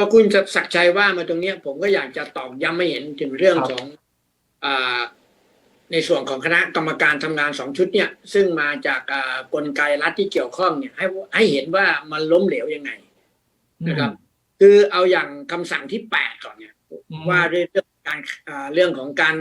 พอคุณศักดิ์ชัยว่ามาตรงเนี้ยผมก็อยากจะตอกย้ำไม่เห็นถึงเรื่องครับของอาในส่วนของคณะกรรมการทำงานสองชุดเนี่ย ซึ่งมาจากอ่ากลไกรัฐที่เกี่ยวข้องเนี่ย ให้ให้เห็นว่ามันล้มเหลวยังไงนะครับ คือเอาอย่างคำสั่งที่แปดก่อนเนี่ยอืมว่าด้วยเรื่องการอ่าเรื่องของการ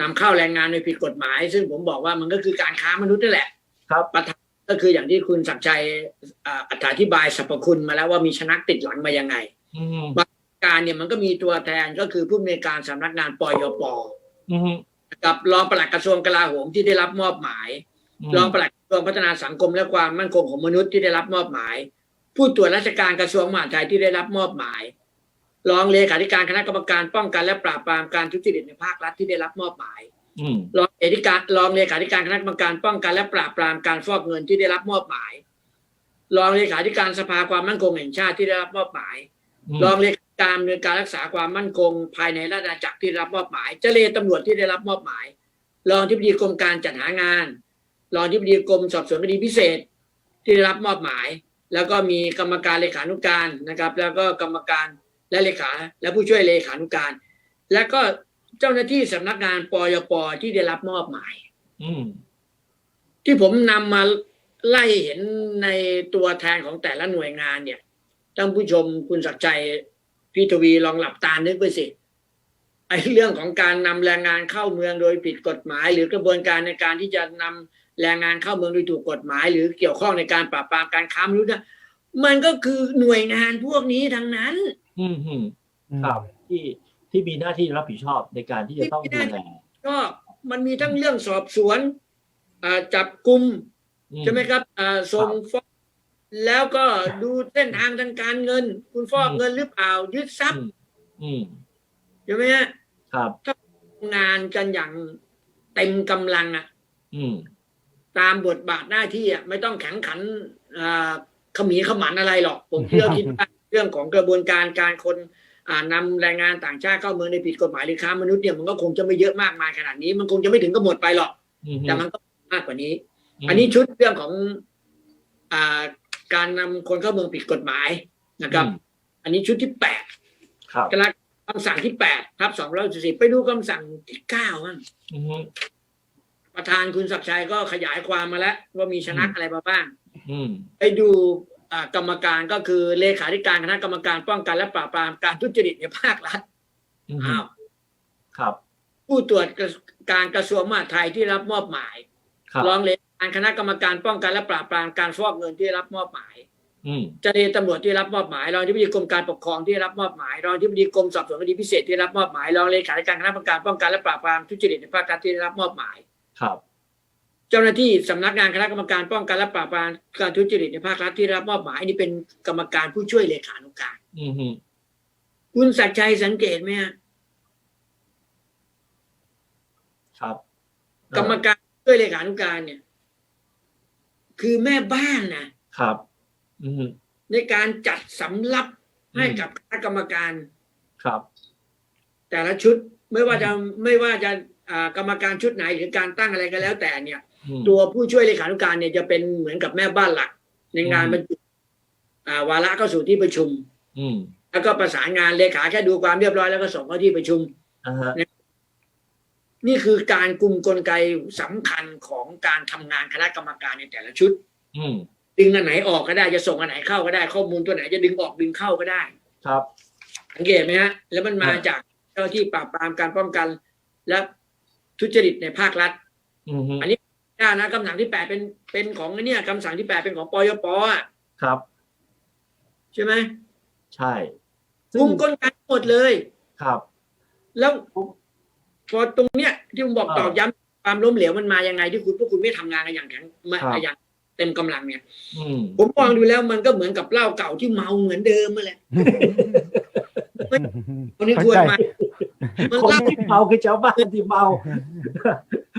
นำเข้าแรงงานโดยผิดกฎหมาย ซึ่งผมบอกว่ามันก็คือการค้ามนุษย์นั่นแหละ ครับประธานก็คืออย่างที่คุณศักดิ์ชัยอ่าอธิบายสรรพคุณมาแล้วว่ามีชนักติดหลังมายังไง อืมการเนี่ยมันก็มีตัวแทนก็คือผู้อำนวยการสำนักงานปยปอืมกับรองปลัดกระทรวงกลาโหมที่ได้รับมอบหมาย รองปลัดกระทรวงพัฒนาสังคมและความมั่นคงของมนุษย์ที่ได้รับมอบหมาย ผู้ตรวจราชการกระทรวงมหาดไทยที่ได้รับมอบหมาย รองเลขาธิการคณะกรรมการป้องกันและปราบปรามการทุจริตในภาครัฐที่ได้รับมอบหมาย อืมรองเลขาธิการรองเลขาธิการคณะกรรมการป้องกันและปราบปรามการฟอกเงินที่ได้รับมอบหมาย รองเลขาธิการสภาความมั่นคงแห่งชาติที่ได้รับมอบหมาย รองเลขาธิการดำเนินการรักษาความมั่นคง ภายในราชอาณาจักรที่ได้รับมอบหมาย เจรตำรวจที่ได้รับมอบหมาย รองที่ปดีกรมการจัดหางาน รองที่ปดีกรมสอบสวนคดีพิเศษที่ได้รับมอบหมาย แล้วก็มีกรรมการเลขานุการนะครับ แล้วก็กรรมการและเลขาและผู้ช่วยเลขานุการ แล้วก็เจ้าหน้าที่สำนักงานปยปที่ได้รับมอบหมาย อืมที่ผมนำมาไล่เห็นในตัวแทนของแต่ละหน่วยงานเนี่ย ท่านผู้ชมคุณศักดิ์ชัยพี่ทวีลองหลับตานึกไปสิไอ้เรื่องของการนำแรงงานเข้าเมืองโดยผิดกฎหมาย หรือกระบวนการในการที่จะนำแรงงานเข้าเมืองโดยถูกกฎหมาย หรือเกี่ยวข้องในการปราบปรามการค้ามนุษย์นะมันก็คือหน่วยงานพวกนี้ทั้งนั้น อืมอืมครับที่ที่มีหน้าที่รับผิดชอบในการที่จะต้องดูแลก็มันมีทั้งเรื่องสอบสวนอ่าจับกลุ่มอืใช่ไหมครับอ่าส่งฟ้อง แล้วก็ดูเส้นทางทางการเงิน คุณฟอกเงินหรือเปล่า ยึดทรัพอืย์มอืมใช่ไหมฮะครับงานกันอย่างเต็มกำลังอะ อืมตามบทบาทหน้าที่อะไม่ต้องแข็งขันอ่าขมีขมันอะไรหรอก ผมเชื่อคิดว่าเรื่องของกระบวนการการคนอ่านำแรงงานต่างชาติเข้าเมืองในผิดกฎหมายหรือค้ามนุษย์เนี่ยมันก็คงจะไม่เยอะมากมายขนาดนี้ มันคงจะไม่ถึงกับหมดไปหรอก อืมแต่มันก็มากกว่านี้มอันนี้ชุดเรื่องของอ่า การนำคนเข้าเมืองผิดกฎหมายนะครับอืมอันนี้ชุดที่แปดครับกระคำสั่งที่แปดทับสองร้อยสิบไปดูคำสั่งที่เก้าบ้างอืมประธานคุณศักดิ์ชัยก็ขยายความมาแล้ว ว่ามีชนักอะไรมาบ้างอืมไปดูอ่ากรรมการก็คือเลขาธิการคณะกรรมการป้องกันและปราบปรามการทุจริตในภาครัฐอืมอ้าวครับ ผู้ตรวจการกระทรวงมหาดไทยที่รับมอบหมายครับรองเลขาธิการคณะกรรมการป้องกันและปราบปรามการฟอกเงินที่รับมอบหมายอืมเจรตำรวจที่รับมอบหมายรองที่ปดีกรมการปกครองที่รับมอบหมายรองที่ปดีกรมสอบสวนคดีพิเศษที่รับมอบหมายรองเลขาธิการคณะกรรมการป้องกันและปราบปรามทุจริตในภาครัฐที่ได้รับมอบหมาย ครับ เจ้าหน้าที่สำนักงานคณะกรรมการป้องกันและปราบปรามการทุจริตในภาครัฐที่ได้รับมอบหมายอันนี้เป็นกรรมการผู้ช่วยเลขานุการอืมอืมคุณศักดิ์ชัยสังเกตไหมฮะครับ กรรมการผู้ช่วยเลขานุการเนี่ย คือแม่บ้านนะครับ อืม ในการจัดสำรับให้กับคณะกรรมการ ครับ แต่ละชุดไม่ว่าจะไม่ว่าจะอ่ากรรมการชุดไหนหรือการตั้งอะไรก็แล้วแต่เนี่ย อืม ตัวผู้ช่วยเลขานุการเนี่ยจะเป็นเหมือนกับแม่บ้านหลัก ในงานอืม บรรจุอ่าวาระเข้าสู่ที่ประชุม อืมแล้วก็ประสานงานเลขาแค่ดูความเรียบร้อยแล้วก็ส่งเข้าที่ประชุม อ่าฮะนี่ คือการกลุ่มกลไกสำคัญของการทำงานคณะกรรมการในแต่ละชุด อืมดึงอันไหนออกก็ได้จะส่งอันไหนเข้าก็ได้ข้อมูลตัวไหนจะดึงออกดึงเข้าก็ได้ ครับสังเกตไหมฮะ แล้วมันมาครับจากเจ้าหน้าที่ปราบปรามการป้องกัน และทุจริตในภาครัฐอืมอันนี้ได้นะคำสั่งที่แปดเป็นเป็นของไอ้เนี่ยคำสั่งที่แปดเป็นของปยปอะครับ ใช่ไหมใช่กลุ่มกลไกหมดเลย ครับ แล้ว พอตรงเนี้ยที่ผมบอกอ่าตอกย้ำความล้มเหลวมันมายังไงที่คุณพวกคุณไม่ทำงานกันอย่างแข็งมาครับอย่างเต็มกำลังเนี่ยอืมผมมองดูแล้วมันก็เหมือนกับเหล้าเก่าที่เมาเหมือนเดิมมาแหละคนนี้ควรมามันคนเหล้าที่เมาคือชาวบ้านที่เมา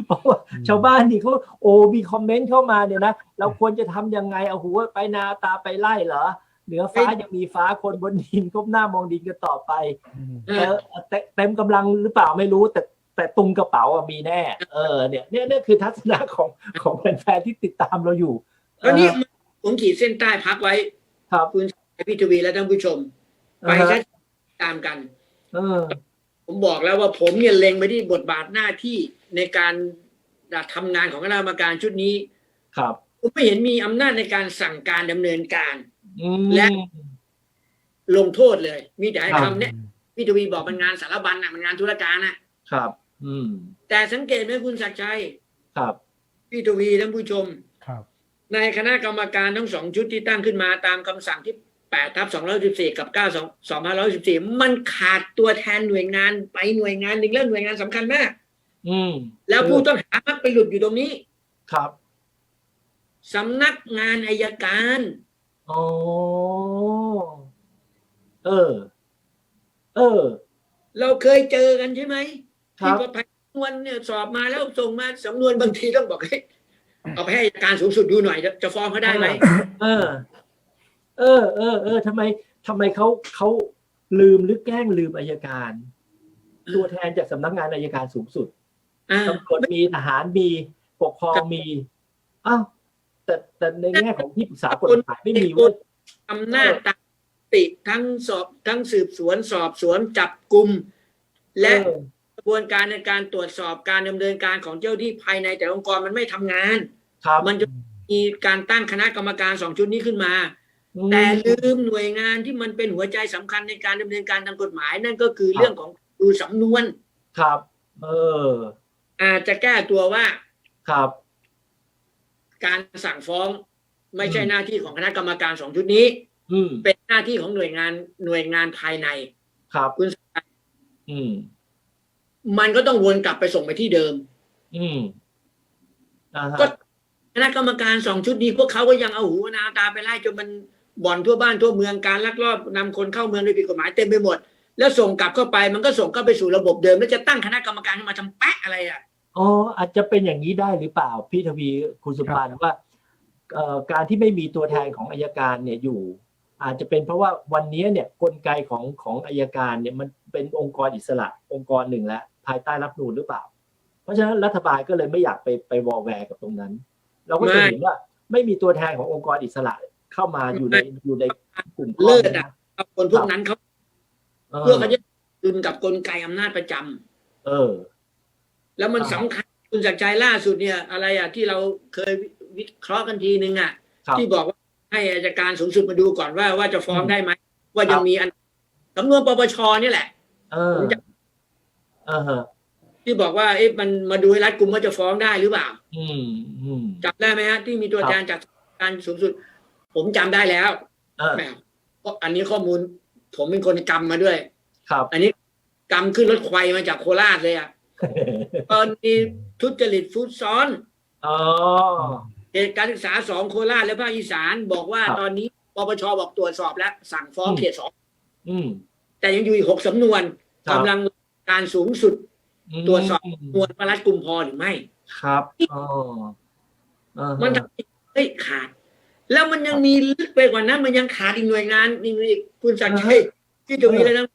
เพราะว่าชาวบ้านนี่เขาโอ้มีคอมเมนต์เข้ามาเนี่ยนะเราควรจะทำยังไงเอาหัวไปนาตาไปไล่เหรอเหนือฟ้ายังมีฟ้าคนบนดินก้มหน้า มองดินกันต่อไปเอเอออเต็เต็มกำลังหรือเปล่าไม่รู้แต่ แต่ตุงกระเป๋าอะมีแน่ เออเนี่ยเนี่ยเนี่ยคือทัศนะของของแฟนๆที่ติดตามเราอยู่แล้วนี่เออผมขีดเส้นใต้พักไว้ครับคุณพี่ทวีและท่านผู้ชม ไปอ่าฮะแค่ตามกัน เออ ผมบอกแล้วว่าผมเนี่ยเล็งไปที่บทบาทหน้าที่ในการทำงานของคณะกรรมการชุดนี้ ครับผมไม่เห็นมีอำนาจในการสั่งการดำเนินการอืมและลงโทษเลย มีแต่ให้ครับคำเนี่ยพี่ทวีบอกมันงานสารบัญน่ะมันงานธุรการน่ะครับ อืม แต่สังเกตไหมคุณศักดิ์ชัย ครับ พี่ทวีท่านผู้ชม ครับ ในคณะกรรมการทั้งสองชุดที่ตั้งขึ้นมาตามคำสั่งที่8ทับ214กับ9 2 2514มันขาดตัวแทนหน่วยงานไปหน่วยงานหนึ่งแล้วหน่วยงานสำคัญมาก อืม แล้วผู้ต้องหามักไปหลุดอยู่ตรงนี้ ครับสำนักงานอายการอ๋อเออ เออ เราเคยเจอกันใช่ไหม ครัที่บประพันธ์วันเนี่ยสอบมาแล้วส่งมาสำนวนบางทีต้องบอกให้เอาไปให้อัยการสูงสุดดูหน่อย จะจะฟ้องเขาได้ไหมเออ เออ เออ เออทำไมทำไมเขาเขาลืมหรือแกล้งลืมอายการ ตัวแทนจากสำนักงานอายการสูงสุดอ่าตำรวจมีทหารมีปกครองมีอ้าวแต่แต่ในแง่ของที่ปรึกษากฎหมายไม่มีเว่าอำนาจตามติทั้งสอบทั้งสืบสวนสอบสวนจับกลุ่มและกระ บวนการในการตรวจสอบการดำเนินการของเจ้าที่ภายในแต่ละองค์กรมันไม่ทำงานครับมันจะมีการตั้งคณะกรรมการสองชุดนี้ขึ้นมาอืมแต่ลืมหน่วยงานที่มันเป็นหัวใจสำคัญในการดำเนินการทางกฎหมายนั่นก็คือเรื่องของดูสำนวนครับ เออ อาจจะแก้ตัวว่าครับ การสั่งฟ้องไม่ใช่อืมหน้าที่ของคณะกรรมการสองชุดนี้อืมเป็นหน้าที่ของหน่วยงานหน่วยงานภายใน ครับคุณอืม มันก็ต้องวนกลับไปส่งไปที่เดิม อืมอ่าฮะก็คณะกรรมการสองชุดนี้พวกเขาก็ยังเอาหูเอานาตาไปไล่จนมันบ่อนทั่วบ้านทั่วเมืองการลักลอบนำคนเข้าเมืองโดยผิดกฎหมายเต็มไปหมด แล้วส่งกลับเข้าไปมันก็ส่งเข้าไปสู่ระบบเดิม แล้วจะตั้งคณะกรรมการขึ้นมาทำแปะอะไรอะอ๋ออาจจะเป็นอย่างนี้ได้หรือเปล่าพี่ทวีคุณสุพานว่าเอ่อการที่ไม่มีตัวแทนของอายการเนี่ยอยู่ อาจจะเป็นเพราะว่าวันนี้เนี่ยกลไกของของอายการเนี่ยมันเป็นองค์กรอิสระองค์กรหนึ่งแล้ว ภายใต้รัฐธรรมนูนหรือเปล่า เพราะฉะนั้นรัฐบาลก็เลยไม่อยากไปไปวอลแวร์กับตรงนั้น เราก็จะเห็นว่าไม่มีตัวแทนขององค์กรอิสระเข้ามาอยู่ในอยู่ในกลุ่มก้อนเลิศนี้อะนะเอาคนพวกนั้นเขาเอเพื่ออเขาจะดึงกับกลไกอำนาจประจำเออ แล้วมันอ่าสำคัญคุณจักรใจล่าสุดเนี่ย อะไรอะที่เราเคยวิเคราะห์กันทีนึงอะครับที่บอกว่าให้อายการสูงสุดมาดูก่อนว่าว่าจะฟ้องอืมได้ไหมว่ายังครับมีอันสำนวนปปชนี่แหละเออ เออฮะที่บอกว่าเอ๊ะมันมาดูให้รัดกุมว่าจะฟ้องได้หรือเปล่า อืมอืมจำได้ไหมฮะที่มีตัวครับแทนจากการสูงสุด ผมจำได้แล้วเออแหมเพราะอันนี้ข้อมูล ผมเป็นคนกำมาด้วย ครับ อันนี้กำขึ้นรถไฟมาจากโคราชเลยอะตอนนี้ทุจริตฟุตซ้อนอ๋อเหตุการศึกษาสองโคราชและภาคอีสานบอกว่าครับตอนนี้ปปชบอกตรวจสอบแล้ว สั่งฟ้องอืมเขตสองอืมแต่ยังอยู่อีกหกสำนวนครับกำลัง การสูงสุดตรวจสอบมนวนประลัดกุมพอหรือไม่ ครับอ๋ออ่าฮะมันทำให้เฮ้ยขาด แล้วมันยังมีลึกไปกว่านั้น มันยังขาดอีกหน่วยงานนี่อีกคุณสักดิ์ชัยที่จะมีอะไรนะ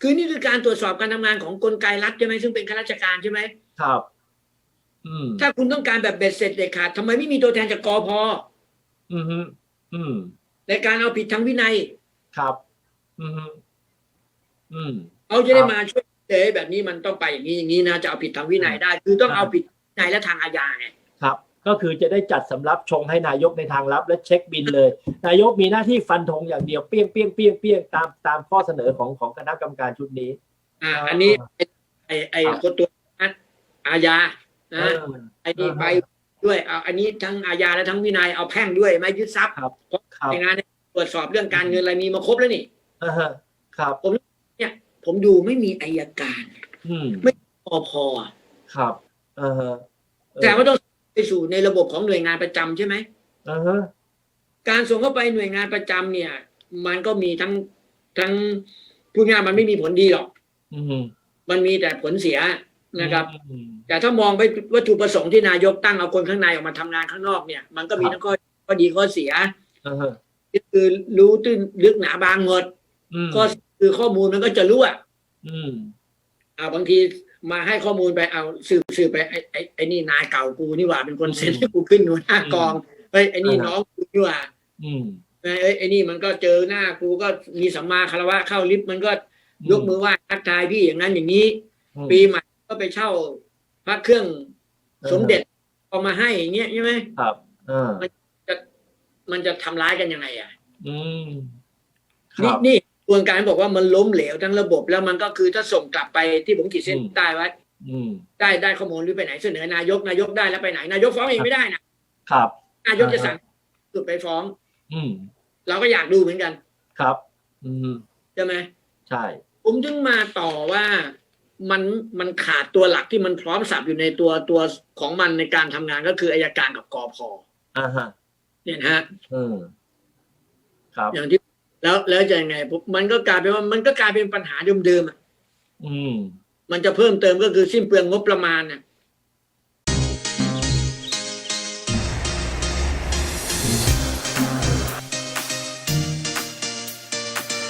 คือนี่คือการตรวจสอบการทำงานของกลไกรัฐใช่ไหมซึ่งเป็นข้าราชการใช่ไหมครับอืมถ้าคุณต้องการแบบเบ็ดเสร็จเด็ดขาดทำไมไม่มีตัวแทนจากกอพอืมฮึอืมในการเอาผิดทางวินัย ครับ อืมฮึอืม เขาจะได้ครับมาช่วยเอยแบบนี้มันต้องไปอย่างนี้อย่างนี้นะจะเอาผิดทางวินัยได้ คือต้องครับเอาผิดวินัยและทางอาญาไงครับ ก็คือจะได้จัดสำรับชงให้นายกในทางลับและเช็คบินเลย นายกมีหน้าที่ฟันธงอย่างเดียวเปี้ยงเปี้ยงเปี้ยงเปี้ยงตามตามข้อเสนอของของคณะกรรมการชุดนี้ อ่าอ๋ออัอันนี้ไอ้ไอ้ไอ้ครับคนตัวอาญาเอนะอไอ้นี่อ่าฮะไปด้วยเอาอันนี้ทั้งอาญาและทั้งวินัยเอาแพ่งด้วยไม่ยึดทรัพย์ครับเพราะครับในงานเนี่ยตรวจสอบเรื่องการเงินอะไรมีมาครบแล้วนี่อ่าฮะครับผม ดูไม่มีอายการ อืมปอพอครับอ่าฮะเออแต่ว่าต้องไปสู่ในระบบของหน่วยงานประจำใช่ไหม อ่าฮะการส่งเข้าไปหน่วยงานประจำเนี่ย มันก็มีทั้งทั้งพูดง่ายๆมันไม่มีผลดีหรอก อืมมันมีแต่ผลเสียนะครับ อืม แต่ถ้ามองไปวัตถุประสงค์ที่นายกตั้งเอาคนข้างในออกมาทำงานข้างนอกเนี่ย มันก็มีครับ ทั้งข้อข้อดีข้อเสียอ่าฮะคือรู้ตื้นลึกหนาบางหมดอืมข้อ คือข้อมูลมันก็จะรั่วอืมอ่าบางทีมาให้ข้อมูลไปเอาสืบสืบไปไอ้ไอ้ไอ้นี่นายเก่ากูนี่หว่าเป็นคนเซ็นให้กูขึ้นหัวหน้ากองเฮ้ยไอ้นี่อ่าฮะน้องกูนี่หว่าอืมไอ้ไอ้ไอ้นี่มันก็เจอหน้ากูก็มีสัมมาคารวะเข้าลิฟต์มันก็ยกมือไหว้ทักทายพี่อย่างนั้นอย่างนี้อืมปีใหม่ก็ไปเช่าพระเครื่องเออสมเด็จเอามาให้อย่างเงี้ยใช่ไหมครับเออมันจะทำร้ายกันยังไงอะ อืมคนี่รับนี่กระบ วนการบอกว่ามันล้มเหลวทั้งระบบแล้วมันก็คือถ้าส่งกลับไปที่ผมขีดเส้นอืมใต้ไว้อืมได้ได้ข้อมูลหรือไปไหนเสนอนายกนายกได้แล้วไปไหน นายกฟ้องเองไม่ได้นะครับ นายกจะสั่งสุดไปฟ้อง อืมเราก็อยากดูเหมือนกัน ครับ อืมใช่ไหมใช่ ผมถึงมาต่อว่ามันมันขาดตัวหลักที่มันพร้อมสับอยู่ในตัวตัวของมันในการทำงานก็คืออายการกับกอพอ่าฮะเนี่ยนะฮะอืมครับอย่างที่ แล้วแล้วจะยังไงปุ๊บมันก็กลายเป็นว่ามันก็กลายเป็นปัญหาเดิมๆอะอืม มันจะเพิ่มเติมก็คือสิ้นเปลืองงบประมาณน่ะ